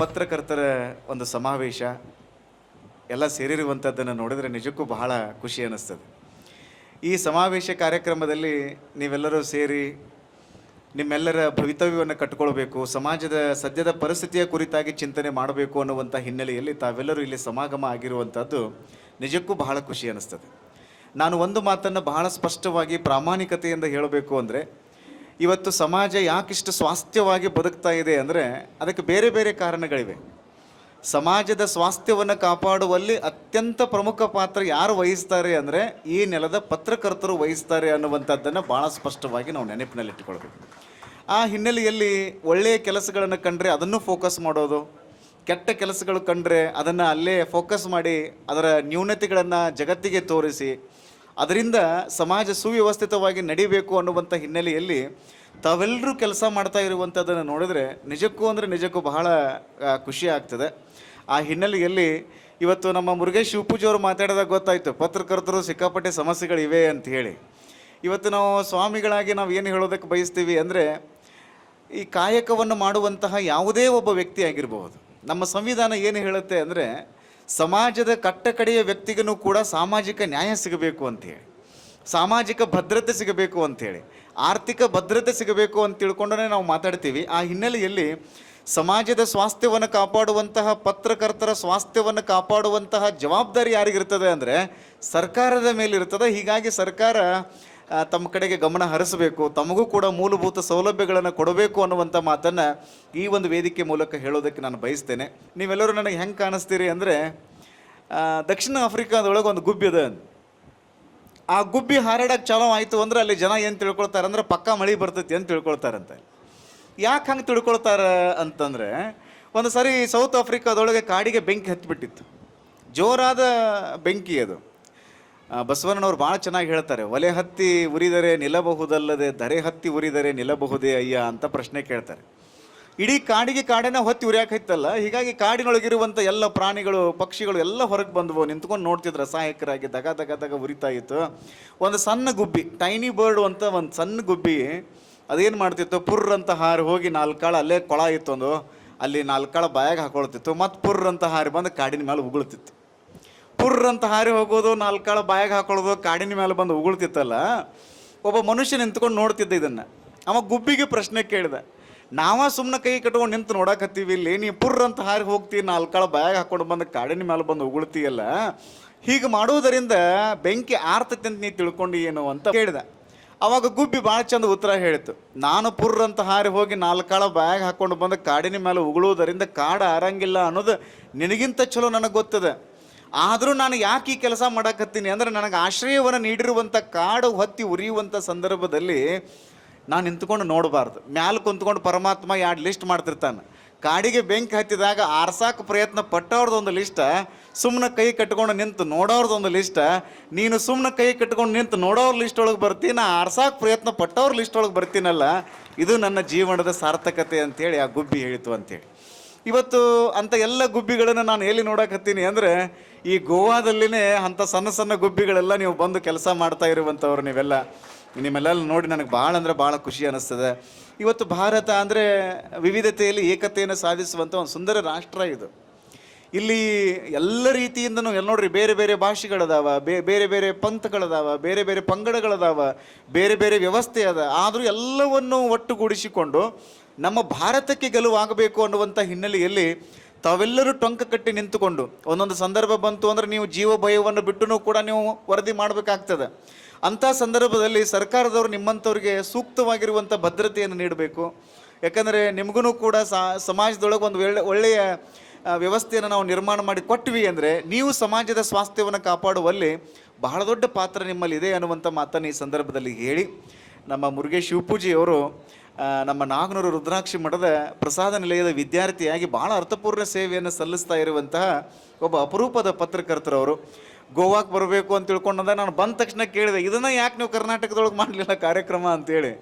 ಪತ್ರಕರ್ತರ ಒಂದು ಸಮಾವೇಶ, ಎಲ್ಲ ಸೇರಿರುವಂಥದ್ದನ್ನು ನೋಡಿದರೆ ನಿಜಕ್ಕೂ ಬಹಳ ಖುಷಿ ಅನ್ನಿಸ್ತದೆ. ಈ ಸಮಾವೇಶ ಕಾರ್ಯಕ್ರಮದಲ್ಲಿ ನೀವೆಲ್ಲರೂ ಸೇರಿ ನಿಮ್ಮೆಲ್ಲರ ಭವಿತವ್ಯವನ್ನು ಕಟ್ಕೊಳ್ಬೇಕು, ಸಮಾಜದ, ಸದ್ಯದ ಪರಿಸ್ಥಿತಿಯ ಕುರಿತಾಗಿ ಚಿಂತನೆ ಮಾಡಬೇಕು ಅನ್ನುವಂಥ ಹಿನ್ನೆಲೆಯಲ್ಲಿ ತಾವೆಲ್ಲರೂ ಇಲ್ಲಿ ಸಮಾಗಮ ಆಗಿರುವಂಥದ್ದು ನಿಜಕ್ಕೂ ಬಹಳ ಖುಷಿ ಅನ್ನಿಸ್ತದೆ. ನಾನು ಒಂದು ಮಾತನ್ನು ಬಹಳ ಸ್ಪಷ್ಟವಾಗಿ ಪ್ರಾಮಾಣಿಕತೆಯಿಂದ ಹೇಳಬೇಕು ಅಂದರೆ ಇವತ್ತು ಸಮಾಜ ಯಾಕಿಷ್ಟು ಸ್ವಾಸ್ಥ್ಯವಾಗಿ ಬದುಕ್ತಾ ಇದೆ ಅಂದರೆ ಅದಕ್ಕೆ ಬೇರೆ ಬೇರೆ ಕಾರಣಗಳಿವೆ. ಸಮಾಜದ ಸ್ವಾಸ್ಥ್ಯವನ್ನು ಕಾಪಾಡುವಲ್ಲಿ ಅತ್ಯಂತ ಪ್ರಮುಖ ಪಾತ್ರ ಯಾರು ವಹಿಸ್ತಾರೆ ಅಂದರೆ ಈ ನೆಲದ ಪತ್ರಕರ್ತರು ವಹಿಸ್ತಾರೆ ಅನ್ನುವಂಥದ್ದನ್ನು ಭಾಳ ಸ್ಪಷ್ಟವಾಗಿ ನಾವು ನೆನಪಿನಲ್ಲಿಟ್ಟುಕೊಳ್ಬೇಕು. ಆ ಹಿನ್ನೆಲೆಯಲ್ಲಿ ಒಳ್ಳೆಯ ಕೆಲಸಗಳನ್ನು ಕಂಡ್ರೆ ಅದನ್ನು ಫೋಕಸ್ ಮಾಡೋದು, ಕೆಟ್ಟ ಕೆಲಸಗಳು ಕಂಡ್ರೆ ಅದನ್ನು ಅಲ್ಲೇ ಫೋಕಸ್ ಮಾಡಿ ಅದರ ನ್ಯೂನತೆಗಳನ್ನು ಜಗತ್ತಿಗೆ ತೋರಿಸಿ ಅದರಿಂದ ಸಮಾಜ ಸುವ್ಯವಸ್ಥಿತವಾಗಿ ನಡಿಬೇಕು ಅನ್ನುವಂಥ ಹಿನ್ನೆಲೆಯಲ್ಲಿ ತಾವೆಲ್ಲರೂ ಕೆಲಸ ಮಾಡ್ತಾ ಇರುವಂಥದ್ದನ್ನು ನೋಡಿದರೆ ನಿಜಕ್ಕೂ ಅಂದರೆ ನಿಜಕ್ಕೂ ಬಹಳ ಖುಷಿ ಆಗ್ತದೆ. ಆ ಹಿನ್ನೆಲೆಯಲ್ಲಿ ಇವತ್ತು ನಮ್ಮ ಮುರುಗೇಶ್ ಶಿವಪೂಜೆ ಅವರು ಮಾತಾಡಿದಾಗ ಗೊತ್ತಾಯಿತು, ಪತ್ರಕರ್ತರು ಸಿಕ್ಕಾಪಟ್ಟೆ ಸಮಸ್ಯೆಗಳಿವೆ ಅಂತ ಹೇಳಿ. ಇವತ್ತು ನಾವು ಸ್ವಾಮಿಗಳಾಗಿ ನಾವು ಏನು ಹೇಳೋದಕ್ಕೆ ಬಯಸ್ತೀವಿ ಅಂದರೆ, ಈ ಕಾಯಕವನ್ನು ಮಾಡುವಂತಹ ಯಾವುದೇ ಒಬ್ಬ ವ್ಯಕ್ತಿ ಆಗಿರಬಹುದು ನಮ್ಮ ಸಂವಿಧಾನ ಏನು ಹೇಳುತ್ತೆ ಅಂದರೆ ಸಮಾಜದ ಕಟ್ಟಕಡೆಯ ವ್ಯಕ್ತಿಗೂ ಕೂಡ ಸಾಮಾಜಿಕ ನ್ಯಾಯ ಸಿಗಬೇಕು ಅಂಥೇಳಿ ಸಾಮಾಜಿಕ ಭದ್ರತೆ ಸಿಗಬೇಕು ಅಂಥೇಳಿ ಆರ್ಥಿಕ ಭದ್ರತೆ ಸಿಗಬೇಕು ಅಂತ ತಿಳ್ಕೊಂಡೇ ನಾವು ಮಾತಾಡ್ತೀವಿ. ಆ ಹಿನ್ನೆಲೆಯಲ್ಲಿ ಸಮಾಜದ ಸ್ವಾಸ್ಥ್ಯವನ್ನು ಕಾಪಾಡುವಂತಹ ಪತ್ರಕರ್ತರ ಸ್ವಾಸ್ಥ್ಯವನ್ನು ಕಾಪಾಡುವಂತಹ ಜವಾಬ್ದಾರಿ ಯಾರಿಗಿರ್ತದೆ ಅಂದರೆ ಸರ್ಕಾರದ ಮೇಲಿರ್ತದೆ. ಹೀಗಾಗಿ ಸರ್ಕಾರ ತಮ್ಮ ಕಡೆಗೆ ಗಮನ ಹರಿಸಬೇಕು, ತಮಗೂ ಕೂಡ ಮೂಲಭೂತ ಸೌಲಭ್ಯಗಳನ್ನು ಕೊಡಬೇಕು ಅನ್ನುವಂಥ ಮಾತನ್ನು ಈ ಒಂದು ವೇದಿಕೆ ಮೂಲಕ ಹೇಳೋದಕ್ಕೆ ನಾನು ಬಯಸ್ತೇನೆ. ನೀವೆಲ್ಲರೂ ನನಗೆ ಹೆಂಗೆ ಕಾಣಿಸ್ತೀರಿ ಅಂದರೆ ದಕ್ಷಿಣ ಆಫ್ರಿಕಾದೊಳಗೆ ಒಂದು ಗುಬ್ಬಿ ಅದ ಆ ಗುಬ್ಬಿ ಹಾರಾಡಕ್ಕೆ ಚಾಲೋ ಆಯಿತು ಅಂದ್ರೆ ಅಲ್ಲಿ ಜನ ಏನು ತಿಳ್ಕೊಳ್ತಾರೆ ಅಂದ್ರೆ ಪಕ್ಕಾ ಮಳೆ ಬರ್ತೈತಿ ಅಂತ ತಿಳ್ಕೊಳ್ತಾರಂತೆ. ಯಾಕೆ ಹಂಗೆ ತಿಳ್ಕೊಳ್ತಾರೆ ಅಂತಂದರೆ, ಒಂದು ಸಾರಿ ಸೌತ್ ಆಫ್ರಿಕಾದೊಳಗೆ ಕಾಡಿಗೆ ಬೆಂಕಿ ಹತ್ತಿಬಿಟ್ಟಿತ್ತು ಜೋರಾದ ಬೆಂಕಿ ಅದು. ಬಸವಣ್ಣನವ್ರು ಭಾಳ ಚೆನ್ನಾಗಿ ಹೇಳ್ತಾರೆ, ಒಲೆ ಹತ್ತಿ ಉರಿದರೆ ನಿಲ್ಲಬಹುದಲ್ಲದೆ ಧರೆ ಹತ್ತಿ ಉರಿದರೆ ನಿಲ್ಲಬಹುದೇ ಅಯ್ಯ ಅಂತ ಪ್ರಶ್ನೆ ಕೇಳ್ತಾರೆ. ಇಡೀ ಕಾಡಿಗೆ ಕಾಡನ್ನ ಹೊತ್ತಿ ಉರಿಯಾಕೈತಲ್ಲ, ಹೀಗಾಗಿ ಕಾಡಿನೊಳಗಿರುವಂಥ ಎಲ್ಲ ಪ್ರಾಣಿಗಳು, ಪಕ್ಷಿಗಳು ಎಲ್ಲ ಹೊರಗೆ ಬಂದವು. ನಿಂತ್ಕೊಂಡು ನೋಡ್ತಿದ್ರು, ಸಹಾಯಕರಾಗಿ ದಗ ದಗ ದಗ ಉರಿತಾ ಇತ್ತು. ಒಂದು ಸಣ್ಣ ಗುಬ್ಬಿ ಟೈನಿ ಬರ್ಡ್ ಅಂತ ಒಂದು ಸಣ್ಣ ಗುಬ್ಬಿ, ಅದೇನು ಮಾಡ್ತಿತ್ತು ಪುರ್ರ್ ಅಂತ ಹಾರಿ ಹೋಗಿ ನಾಲ್ಕು ಅಲ್ಲೇ ಕೊಳ ಇತ್ತು ಒಂದು ಅಲ್ಲಿ ನಾಲ್ಕು ಕಾಳು ಬಾಯಾಗ ಹಾಕೊಳ್ತಿತ್ತು. ಮತ್ತು ಪುರ್ರ್ ಅಂತ ಹಾರಿ ಬಂದು ಕಾಡಿನ ಮೇಲೆ ಉಗುಳ್ತಿತ್ತು. ಪುರ್ರ್ ಅಂತ ಹಾರಿ ಹೋಗೋದು ನಾಲ್ಕಾಳು ಕಾಳು ಬಾಯಾಗ ಹಾಕೊಳ್ಳೋದು, ಕಾಡಿನ ಮೇಲೆ ಬಂದು ಉಗುಳ್ತಿತ್ತಲ್ಲ, ಒಬ್ಬ ಮನುಷ್ಯ ನಿಂತ್ಕೊಂಡು ನೋಡ್ತಿದ್ದ ಇದನ್ನು. ಅವ ಗುಬ್ಬಿಗೆ ಪ್ರಶ್ನೆ ಕೇಳಿದ, ನಾವ ಸುಮ್ಮನೆ ಕೈ ಕಟ್ಕೊಂಡು ನಿಂತು ನೋಡಕತ್ತೀವಿ ಇಲ್ಲಿ, ನೀ ಪುರ್ ಅಂತ ಹಾರಿ ಹೋಗ್ತಿ ನಾಲ್ಕಾಳು ಕಾಳು ಬಾಯಾಗ ಹಾಕೊಂಡು ಬಂದು ಕಾಡಿನ ಮೇಲೆ ಬಂದು ಉಗುಳ್ತೀಯಲ್ಲ, ಹೀಗೆ ಮಾಡುವುದರಿಂದ ಬೆಂಕಿ ಆರ್ತತೆ ಅಂತ ನೀ ತಿಳ್ಕೊಂಡು ಏನು? ಅಂತ ಕೇಳಿದ. ಅವಾಗ ಗುಬ್ಬಿ ಭಾಳ ಚಂದ ಉತ್ತರ ಹೇಳಿತು ನಾನು ಪುರ್ ಅಂತ ಹಾರಿ ಹೋಗಿ ನಾಲ್ಕು ಬಾಯಾಗ ಬ್ಯಾಗ್ ಹಾಕೊಂಡು ಬಂದು ಕಾಡಿನ ಮೇಲೆ ಉಗುಳುವುದರಿಂದ ಕಾಡು ಆರಂಗಿಲ್ಲ ಅನ್ನೋದು ನಿನಗಿಂತ ಚಲೋ ನನಗೆ ಗೊತ್ತದೆ. ಆದರೂ ನಾನು ಯಾಕೆ ಈ ಕೆಲಸ ಮಾಡಕತ್ತೀನಿ ಅಂದರೆ ನನಗೆ ಆಶ್ರಯವನ್ನು ನೀಡಿರುವಂಥ ಕಾಡು ಹೊತ್ತಿ ಉರಿಯುವಂಥ ಸಂದರ್ಭದಲ್ಲಿ ನಾನು ನಿಂತ್ಕೊಂಡು ನೋಡಬಾರ್ದು. ಮ್ಯಾಲ ಕುಂತ್ಕೊಂಡು ಪರಮಾತ್ಮ ಎರಡು ಲಿಸ್ಟ್ ಮಾಡ್ತಿರ್ತಾನೆ. ಕಾಡಿಗೆ ಬೆಂಕಿ ಹತ್ತಿದಾಗ ಆರ್ಸಾಕ ಪ್ರಯತ್ನ ಪಟ್ಟವ್ರದ್ದೊಂದು ಲಿಸ್ಟ ಸುಮ್ಮನೆ ಕೈ ಕಟ್ಕೊಂಡು ನಿಂತು ನೋಡೋರ್ದೊಂದು ಲಿಸ್ಟ ನೀನು ಸುಮ್ಮನೆ ಕೈ ಕಟ್ಕೊಂಡು ನಿಂತು ನೋಡೋರ್ ಲಿಸ್ಟ್ ಒಳಗೆ ಬರ್ತೀನಿ ನಾ ಆರ್ಸಾಕ ಪ್ರಯತ್ನ ಪಟ್ಟವ್ರ ಲಿಸ್ಟ್ ಒಳಗೆ ಬರ್ತೀನಲ್ಲ, ಇದು ನನ್ನ ಜೀವನದ ಸಾರ್ಥಕತೆ ಅಂತೇಳಿ ಆ ಗುಬ್ಬಿ ಹೇಳಿತು ಅಂತೇಳಿ. ಇವತ್ತು ಅಂಥ ಎಲ್ಲ ಗುಬ್ಬಿಗಳನ್ನು ನಾನು ಎಲ್ಲಿ ನೋಡಕತ್ತೀನಿ ಅಂದರೆ ಈ ಗೋವಾದಲ್ಲಿನೇ ಅಂಥ ಸಣ್ಣ ಸಣ್ಣ ಗುಬ್ಬಿಗಳೆಲ್ಲ ನೀವು ಬಂದು ಕೆಲಸ ಮಾಡ್ತಾ ಇರುವಂಥವ್ರು ನೀವೆಲ್ಲ. ನಿಮ್ಮೆಲ್ಲ ನೋಡಿ ನನಗೆ ಭಾಳ ಅಂದರೆ ಭಾಳ ಖುಷಿ ಅನ್ನಿಸ್ತದೆ ಇವತ್ತು ಭಾರತ ಅಂದರೆ ವಿವಿಧತೆಯಲ್ಲಿ ಏಕತೆಯನ್ನು ಸಾಧಿಸುವಂಥ ಒಂದು ಸುಂದರ ರಾಷ್ಟ್ರ ಇದು. ಇಲ್ಲಿ ಎಲ್ಲ ರೀತಿಯಿಂದನೂ ಎಲ್ಲ ನೋಡ್ರಿ ಬೇರೆ ಬೇರೆ ಭಾಷೆಗಳದಾವ, ಬೇ ಬೇರೆ ಬೇರೆ ಪಂಥಗಳದಾವ, ಬೇರೆ ಬೇರೆ ಪಂಗಡಗಳದಾವ, ಬೇರೆ ಬೇರೆ ವ್ಯವಸ್ಥೆ ಅದ. ಆದರೂ ಎಲ್ಲವನ್ನು ಒಟ್ಟುಗೂಡಿಸಿಕೊಂಡು ನಮ್ಮ ಭಾರತಕ್ಕೆ ಗೆಲುವಾಗಬೇಕು ಅನ್ನುವಂಥ ಹಿನ್ನೆಲೆಯಲ್ಲಿ ತಾವೆಲ್ಲರೂ ಟೊಂಕ ಕಟ್ಟಿ ನಿಂತುಕೊಂಡು, ಒಂದೊಂದು ಸಂದರ್ಭ ಬಂತು ಅಂದರೆ ನೀವು ಜೀವ ಭಯವನ್ನು ಬಿಟ್ಟು ಕೂಡ ನೀವು ವರದಿ ಮಾಡಬೇಕಾಗ್ತದೆ. ಅಂಥ ಸಂದರ್ಭದಲ್ಲಿ ಸರ್ಕಾರದವರು ನಿಮ್ಮಂಥವ್ರಿಗೆ ಸೂಕ್ತವಾಗಿರುವಂಥ ಭದ್ರತೆಯನ್ನು ನೀಡಬೇಕು. ಯಾಕಂದರೆ ನಿಮಗೂ ಕೂಡ ಸಮಾಜದೊಳಗೆ ಒಂದು ಒಳ್ಳೆ, ಒಳ್ಳೆಯ ವ್ಯವಸ್ಥೆಯನ್ನು ನಾವು ನಿರ್ಮಾಣ ಮಾಡಿ ಕೊಟ್ವಿ ಅಂದರೆ ನೀವು ಸಮಾಜದ ಸ್ವಾಸ್ಥ್ಯವನ್ನು ಕಾಪಾಡುವಲ್ಲಿ ಬಹಳ ದೊಡ್ಡ ಪಾತ್ರ ನಿಮ್ಮಲ್ಲಿ ಇದೆ ಅನ್ನುವಂಥ ಮಾತನ್ನು ಈ ಸಂದರ್ಭದಲ್ಲಿ ಹೇಳಿ. ನಮ್ಮ ಮುರುಗೇಶ್ ಶಿವಪೂಜಿಯವರು ನಮ್ಮ ನಾಗನೂರು ರುದ್ರಾಕ್ಷಿ ಮಠದ ಪ್ರಸಾದ ನಿಲಯದ ವಿದ್ಯಾರ್ಥಿಯಾಗಿ ಭಾಳ ಅರ್ಥಪೂರ್ಣ ಸೇವೆಯನ್ನು ಸಲ್ಲಿಸ್ತಾ ಇರುವಂತಹ ಒಬ್ಬ ಅಪರೂಪದ ಪತ್ರಕರ್ತರವರು ಗೋವಾಕ್ಕೆ ಬರಬೇಕು ಅಂತ ತಿಳ್ಕೊಂಡಂದ ನಾನು ಬಂದ ತಕ್ಷಣ ಕೇಳಿದೆ, ಇದನ್ನು ಯಾಕೆ ನೀವು ಕರ್ನಾಟಕದೊಳಗೆ ಮಾಡಲಿಲ್ಲ ಕಾರ್ಯಕ್ರಮ ಅಂತೇಳಿ.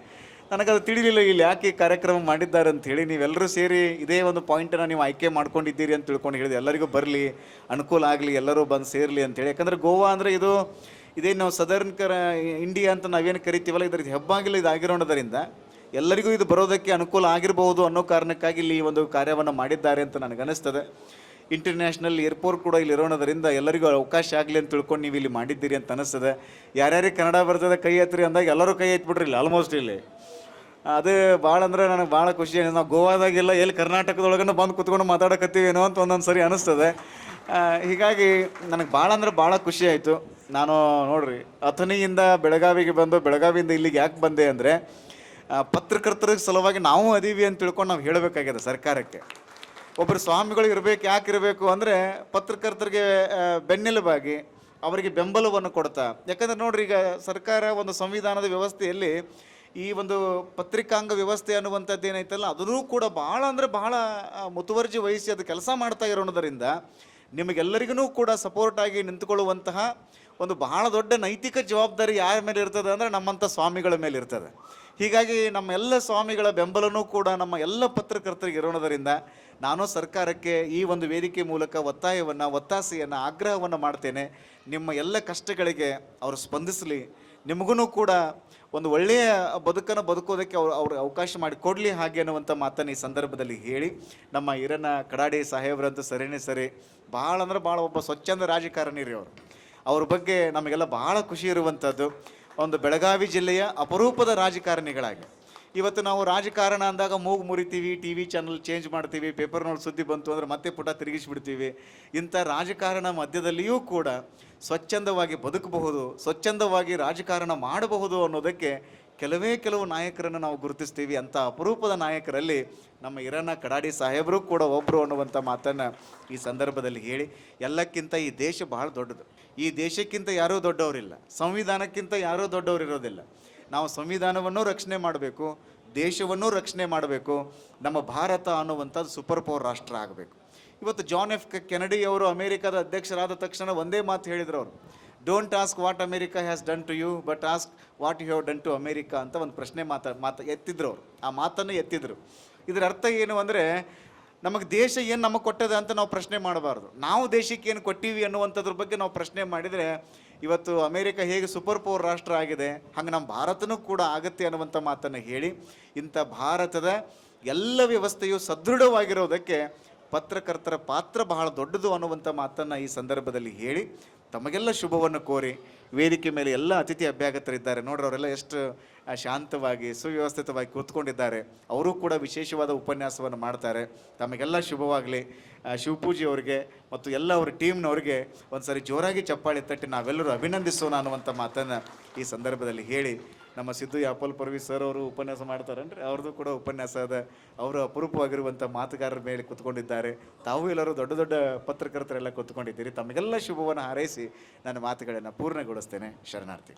ನನಗದು ತಿಳಿಲಿಲ್ಲ ಇಲ್ಲಿ ಯಾಕೆ ಕಾರ್ಯಕ್ರಮ ಮಾಡಿದ್ದಾರೆ ಅಂತ ಹೇಳಿ ನೀವೆಲ್ಲರೂ ಸೇರಿ ಇದೇ ಒಂದು ಪಾಯಿಂಟನ್ನು ನೀವು ಆಯ್ಕೆ ಮಾಡ್ಕೊಂಡಿದ್ದೀರಿ ಅಂತ ತಿಳ್ಕೊಂಡು ಹೇಳಿದೆ, ಎಲ್ಲರಿಗೂ ಬರಲಿ, ಅನುಕೂಲ ಆಗಲಿ, ಎಲ್ಲರೂ ಬಂದು ಸೇರಲಿ ಅಂತೇಳಿ. ಯಾಕಂದರೆ ಗೋವಾ ಅಂದರೆ ಇದು ಇದೇ ನಾವು ಸದರ್ನ್ ಕರ ಇಂಡಿಯಾ ಅಂತ ನಾವೇನು ಕರಿತೀವಲ್ಲ ಇದ್ರ ಹೆಬ್ಬಾಗಿಲು ಇದಾಗಿರೋದ್ರಿಂದ ಎಲ್ಲರಿಗೂ ಇದು ಬರೋದಕ್ಕೆ ಅನುಕೂಲ ಆಗಿರಬಹುದು ಅನ್ನೋ ಕಾರಣಕ್ಕಾಗಿ ಇಲ್ಲಿ ಈ ಒಂದು ಕಾರ್ಯವನ್ನು ಮಾಡಿದ್ದಾರೆ ಅಂತ ನನಗನ್ನಿಸ್ತದೆ. ಇಂಟರ್ನ್ಯಾಷನಲ್ ಏರ್ಪೋರ್ಟ್ ಕೂಡ ಇಲ್ಲಿ ಇರೋಣದರಿಂದ ಎಲ್ಲರಿಗೂ ಅವಕಾಶ ಆಗಲಿ ಅಂತ ತಿಳ್ಕೊಂಡು ನೀವು ಇಲ್ಲಿ ಮಾಡಿದ್ದೀರಿ ಅಂತ ಅನಿಸ್ತದೆ. ಯಾರ್ಯಾರಿಗೆ ಕನ್ನಡ ಬರ್ತದೆ ಕೈ ಎತ್ತಿರಿ ಅಂದಾಗ ಎಲ್ಲರೂ ಕೈ ಎತ್ಬಿಟ್ರಿ ಇಲ್ಲಿ ಆಲ್ಮೋಸ್ಟ್ ಇಲ್ಲಿ. ಅದು ಭಾಳ ಅಂದರೆ ನನಗೆ ಭಾಳ ಖುಷಿ ನಾವು ಗೋವಾದಾಗೆಲ್ಲ ಎಲ್ಲಿ ಕರ್ನಾಟಕದೊಳಗನ ಬಂದು ಕುತ್ಕೊಂಡು ಮಾತಾಡಕತ್ತೀವೇನೋ ಅಂತ ಒಂದೊಂದು ಸರಿ ಅನಿಸ್ತದೆ. ಹೀಗಾಗಿ ನನಗೆ ಭಾಳ ಅಂದ್ರೆ ಭಾಳ ಖುಷಿ ಆಯಿತು. ನಾನು ನೋಡ್ರಿ, ಅಥಣಿಯಿಂದ ಬೆಳಗಾವಿಗೆ ಬಂದು ಬೆಳಗಾವಿಯಿಂದ ಇಲ್ಲಿಗೆ ಯಾಕೆ ಬಂದೆ ಅಂದರೆ ಪತ್ರಕರ್ತರ ಸಲುವಾಗಿ ನಾವು ಅದೀವಿ ಅಂತ ತಿಳ್ಕೊಂಡು ನಾವು ಹೇಳಬೇಕಾಗಿದೆ ಸರ್ಕಾರಕ್ಕೆ. ಒಬ್ಬರು ಸ್ವಾಮಿಗಳು ಇರಬೇಕು, ಯಾಕೆ ಇರಬೇಕು ಅಂದರೆ ಪತ್ರಕರ್ತರಿಗೆ ಬೆನ್ನೆಲುಬಾಗಿ ಅವರಿಗೆ ಬೆಂಬಲವನ್ನು ಕೊಡ್ತಾ. ಯಾಕಂದ್ರೆ ನೋಡ್ರಿ ಈಗ ಸರ್ಕಾರ ಒಂದು ಸಂವಿಧಾನದ ವ್ಯವಸ್ಥೆಯಲ್ಲಿ ಈ ಒಂದು ಪತ್ರಿಕಾಂಗ ವ್ಯವಸ್ಥೆ ಅನ್ನುವಂಥದ್ದು ಏನೈತಲ್ಲ, ಅದನ್ನೂ ಕೂಡ ಭಾಳ ಅಂದರೆ ಭಾಳ ಮುತುವರ್ಜಿ ವಹಿಸಿ ಅದು ಕೆಲಸ ಮಾಡ್ತಾ ಇರೋದರಿಂದ ನಿಮಗೆಲ್ಲರಿಗೂ ಕೂಡ ಸಪೋರ್ಟ್ ಆಗಿ ನಿಂತುಕೊಳ್ಳುವಂತಹ ಒಂದು ಬಹಳ ದೊಡ್ಡ ನೈತಿಕ ಜವಾಬ್ದಾರಿ ಯಾರ ಮೇಲೆ ಇರ್ತದೆ ಅಂದರೆ ನಮ್ಮಂಥ ಸ್ವಾಮಿಗಳ ಮೇಲೆ ಇರ್ತದೆ. ಹೀಗಾಗಿ ನಮ್ಮ ಎಲ್ಲ ಸ್ವಾಮಿಗಳ ಬೆಂಬಲನೂ ಕೂಡ ನಮ್ಮ ಎಲ್ಲ ಪತ್ರಕರ್ತರಿಗೆ ಇರೋಣದರಿಂದ ನಾನು ಸರ್ಕಾರಕ್ಕೆ ಈ ಒಂದು ವೇದಿಕೆ ಮೂಲಕ ಒತ್ತಾಯವನ್ನು, ಒತ್ತಾಸೆಯನ್ನು, ಆಗ್ರಹವನ್ನು ಮಾಡ್ತೇನೆ. ನಿಮ್ಮ ಎಲ್ಲ ಕಷ್ಟಗಳಿಗೆ ಅವರು ಸ್ಪಂದಿಸಲಿ. ನಿಮಗೂ ಕೂಡ ಒಂದು ಒಳ್ಳೆಯ ಬದುಕನ್ನು ಬದುಕೋದಕ್ಕೆ ಅವ್ರು ಅವ್ರು ಅವಕಾಶ ಮಾಡಿ ಕೊಡಲಿ ಹಾಗೆ ಅನ್ನುವಂಥ ಮಾತನ್ನು ಈ ಸಂದರ್ಭದಲ್ಲಿ ಹೇಳಿ. ನಮ್ಮ ಹಿರನ ಕಡಾಡಿ ಸಾಹೇಬ್ರಂತೂ ಸರಿನೇ ಸರಿ. ಭಾಳ ಅಂದ್ರೆ ಭಾಳ ಒಬ್ಬ ಸ್ವಚ್ಛಂದ ರಾಜಕಾರಣಿ ರೀ ಅವರು. ಅವ್ರ ಬಗ್ಗೆ ನಮಗೆಲ್ಲ ಬಹಳ ಖುಷಿ ಇರುವಂಥದ್ದು ಒಂದು ಬೆಳಗಾವಿ ಜಿಲ್ಲೆಯ ಅಪರೂಪದ ರಾಜಕಾರಣಿಗಳಾಗಿ. ಇವತ್ತು ನಾವು ರಾಜಕಾರಣ ಅಂದಾಗ ಮೂಗು ಮುರಿತೀವಿ, ಟಿ ವಿ ಚಾನಲ್ ಚೇಂಜ್ ಮಾಡ್ತೀವಿ ಪೇಪರ್ನಲ್ಲಿ ಸುದ್ದಿ ಬಂತು ಅಂದರೆ ಮತ್ತೆ ಪುಟ ತಿರುಗಿಸ್ಬಿಡ್ತೀವಿ. ಇಂಥ ರಾಜಕಾರಣ ಮಧ್ಯದಲ್ಲಿಯೂ ಕೂಡ ಸ್ವಚ್ಛಂದವಾಗಿ ಬದುಕಬಹುದು, ಸ್ವಚ್ಛಂದವಾಗಿ ರಾಜಕಾರಣ ಮಾಡಬಹುದು ಅನ್ನೋದಕ್ಕೆ ಕೆಲವೇ ಕೆಲವು ನಾಯಕರನ್ನು ನಾವು ಗುರುತಿಸ್ತೀವಿ ಅಂಥ ಅಪರೂಪದ ನಾಯಕರಲ್ಲಿ ನಮ್ಮ ಇರನ ಕಡಾಡಿ ಸಾಹೇಬರು ಕೂಡ ಒಬ್ಬರು ಅನ್ನುವಂಥ ಮಾತನ್ನು ಈ ಸಂದರ್ಭದಲ್ಲಿ ಹೇಳಿ, ಎಲ್ಲಕ್ಕಿಂತ ಈ ದೇಶ ಬಹಳ ದೊಡ್ಡದು. ಈ ದೇಶಕ್ಕಿಂತ ಯಾರೂ ದೊಡ್ಡವರಿಲ್ಲ, ಸಂವಿಧಾನಕ್ಕಿಂತ ಯಾರೂ ದೊಡ್ಡವರು ಇರೋದಿಲ್ಲ ನಾವು ಸಂವಿಧಾನವನ್ನು ರಕ್ಷಣೆ ಮಾಡಬೇಕು, ದೇಶವನ್ನು ರಕ್ಷಣೆ ಮಾಡಬೇಕು, ನಮ್ಮ ಭಾರತ ಅನ್ನುವಂಥದ್ದು ಸೂಪರ್ ಪವರ್ ರಾಷ್ಟ್ರ ಆಗಬೇಕು. ಇವತ್ತು ಜಾನ್ ಎಫ್ ಕೆನಡಿ ಅವರು ಅಮೇರಿಕಾದ ಅಧ್ಯಕ್ಷರಾದ ತಕ್ಷಣ ಒಂದೇ ಮಾತು ಹೇಳಿದರು ಅವರು. Don't ask what America has done to you but ask what you have done to America ಅಂತ ಒಂದು ಪ್ರಶ್ನೆ ಮಾತಾ, ಮಾತು, ಎತ್ತಿದ್ರು ಅವರು. ಆ ಮಾತನ್ನು ಎತ್ತಿದ್ರು. ಇದರ ಅರ್ಥ ಏನು ಅಂದರೆ, ನಮಗೆ ದೇಶ ಏನು ನಮಗೆ ಕೊಟ್ಟದೆ ಅಂತ ನಾವು ಪ್ರಶ್ನೆ ಮಾಡಬಾರ್ದು. ನಾವು ದೇಶಕ್ಕೆ ಏನು ಕೊಟ್ಟೀವಿ ಅನ್ನುವಂಥದ್ರ ಬಗ್ಗೆ ನಾವು ಪ್ರಶ್ನೆ ಮಾಡಿದರೆ, ಇವತ್ತು ಅಮೇರಿಕ ಹೇಗೆ ಸೂಪರ್ ಪವರ್ ರಾಷ್ಟ್ರ ಆಗಿದೆ, ಹಾಗೆ ನಮ್ಮ ಭಾರತನೂ ಕೂಡ ಆಗುತ್ತೆ ಅನ್ನುವಂಥ ಮಾತನ್ನು ಹೇಳಿ, ಇಂಥ ಭಾರತದ ಎಲ್ಲ ವ್ಯವಸ್ಥೆಯು ಸದೃಢವಾಗಿರೋದಕ್ಕೆ ಪತ್ರಕರ್ತರ ಪಾತ್ರ ಬಹಳ ದೊಡ್ಡದು ಅನ್ನುವಂಥ ಮಾತನ್ನು ಈ ಸಂದರ್ಭದಲ್ಲಿ ಹೇಳಿ ತಮಗೆಲ್ಲ ಶುಭವನ್ನು ಕೋರಿ ವೇದಿಕೆ ಮೇಲೆ ಎಲ್ಲ ಅತಿಥಿ ಅಭ್ಯಾಗತರಿದ್ದಾರೆ. ನೋಡ್ರಿ, ಅವರೆಲ್ಲ ಎಷ್ಟು ಶಾಂತವಾಗಿ, ಸುವ್ಯವಸ್ಥಿತವಾಗಿ ಕೂತ್ಕೊಂಡಿದ್ದಾರೆ. ಅವರು ಕೂಡ ವಿಶೇಷವಾದ ಉಪನ್ಯಾಸವನ್ನು ಮಾಡ್ತಾರೆ. ತಮಗೆಲ್ಲ ಶುಭವಾಗಲಿ. ಶಿವಪೂಜಿ ಅವರಿಗೆ ಮತ್ತು ಎಲ್ಲ ಅವರ ಟೀಮ್ನವ್ರಿಗೆ ಒಂದ್ಸರಿ ಜೋರಾಗಿ ಚಪ್ಪಾಳಿ ತಟ್ಟಿ ನಾವೆಲ್ಲರೂ ಅಭಿನಂದಿಸೋಣ ಅನ್ನುವಂಥ ಮಾತನ್ನು ಈ ಸಂದರ್ಭದಲ್ಲಿ ಹೇಳಿ ನಮ್ಮ ಸಿದ್ದು ಯಾಪಲ್ ಪರ್ವಿ ಸರ್ ಅವರು ಉಪನ್ಯಾಸ ಮಾಡ್ತಾರನ್ರಿ? ಅವ್ರದ್ದು ಕೂಡ ಉಪನ್ಯಾಸ ಅದ. ಅವರು ಅಪರೂಪವಾಗಿರುವಂಥ ಮಾತುಗಾರರ ಮೇಲೆ ಕೂತ್ಕೊಂಡಿದ್ದಾರೆ. ತಾವು ಎಲ್ಲರೂ ದೊಡ್ಡ ದೊಡ್ಡ ಪತ್ರಕರ್ತರೆಲ್ಲ ಕೂತ್ಕೊಂಡಿದ್ದೀರಿ. ತಮಗೆಲ್ಲ ಶುಭವನ್ನು ಹಾರೈಸಿ ನನ್ನ ಮಾತುಗಳನ್ನು ಪೂರ್ಣಗೊಳಿಸ್ತೇನೆ. ಶರಣಾರ್ಥಿ.